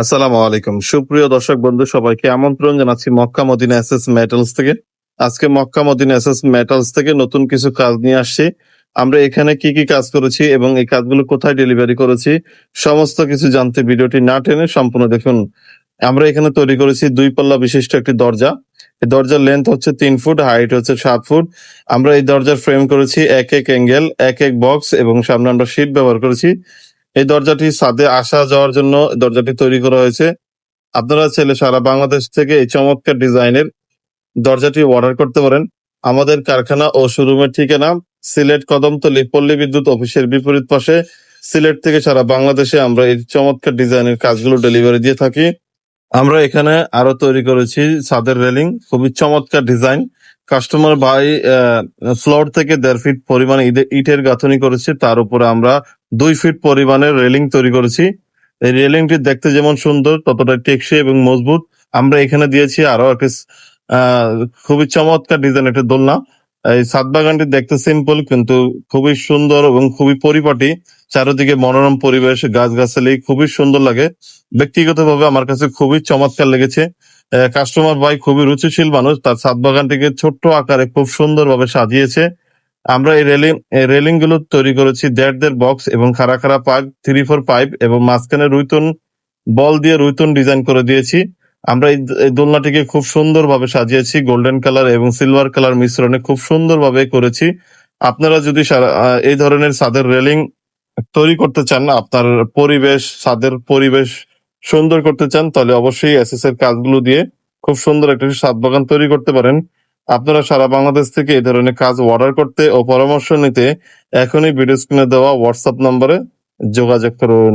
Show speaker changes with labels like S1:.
S1: আসসালামু আলাইকুম। সুপ্রিয় দর্শক বন্ধু, সবাইকে আমন্ত্রণ জানাচ্ছি মক্কা মদিনা এসএস মেটালস থেকে। আজকে মক্কা মদিনা এসএস মেটালস থেকে নতুন কিছু কাজ নিয়ে আসছি। আমরা এখানে কি কি কাজ করেছি এবং এই কাজগুলো কোথায় ডেলিভারি করেছি, সমস্ত কিছু জানতে ভিডিওটি না টেনে সম্পূর্ণ দেখুন। আমরা এখানে তৈরি করেছি দুই পাল্লা বিশিষ্ট একটি দরজা। এই দরজার লেন্থ হচ্ছে তিন ফুট হাইট হচ্ছে সাত ফুট। আমরা এই দরজার ফ্রেম করেছি এক এক অ্যাঙ্গেল এক এক বক্স এবং সামনে আমরা শীট ব্যবহার করেছি। এই দরজাটি ছাদে আসা যাওয়ার জন্য দরজাটি তৈরি করা হয়েছে। আপনারা চাইলে সারা বাংলাদেশ থেকে এই চমৎকার ডিজাইনের দরজাটি অর্ডার করতে পারেন। আমাদের কারখানা ও শোরুমের ঠিকানা সিলেট কদমতলি পল্লী বিদ্যুৎ অফিসের বিপরীত পাশে। সিলেট থেকে সারা বাংলাদেশে আমরা এই চমৎকার ডিজাইনের কাজগুলো ডেলিভারি দিয়ে থাকি। আমরা এখানে আরও তৈরি করেছি ছাদের রেলিং, খুবই চমৎকার ডিজাইন। কাস্টমার ভাই ফ্লোর থেকে দেড় ফিট পরিমাণ ইটের গাঁথনি করেছে। তার উপরে আমরা দুই ফিট পরিমাণের রেলিং তৈরি করেছি। এই রেলিংটি দেখতে যেমন সুন্দর ততটা টেকসই এবং মজবুত। আমরা এখানে দিয়েছি আরও একটি খুবই চমৎকার ডিজাইন একটা দোলনা। এই সাত বাগানটি দেখতে সিম্পল কিন্তু খুবই সুন্দর এবং খুবই পরিপাটি। চারিদিকে মনোরম পরিবেশ, গাছগাছালি খুবই সুন্দর লাগে। ব্যক্তিগতভাবে আমার কাছে খুবই চমৎকার লেগেছে। কাস্টমার ভাই খুবই রুচিশীল মানুষ, তার ছাদ বাগানটিকে ছোট্ট আকারে খুব সুন্দরভাবে সাজিয়েছে। আমরা এই রেলিং রেলিংগুলো তৈরি করেছি দেড় দেড় বক্স এবং খাড়া খাড়া পাইপ থ্রি ফোর পাইপ এবং মাঝখানে রুইতন বল দিয়ে রুইতন ডিজাইন করে দিয়েছি। আমরা এই দোলনাটিকে খুব সুন্দরভাবে সাজিয়েছি গোল্ডেন কালার এবং সিলভার কালার মিশ্রণে খুব সুন্দরভাবে করেছি। আপনারা যদি এই ধরনের ছাদের রেলিং তৈরি করতে চান, আপনার পরিবেশ, ছাদের পরিবেশ সুন্দর করতে চান, তাহলে অবশ্যই এসএস এর কাজগুলো দিয়ে খুব সুন্দর একটা ছাদ বাগান তৈরি করতে পারেন। আপনারা সারা বাংলাদেশ থেকে এই ধরনের কাজ অর্ডার করতে ও পরামর্শ নিতে এখনই ভিডিও স্ক্রিনে দেওয়া হোয়াটসঅ্যাপ নম্বরে যোগাযোগ করুন।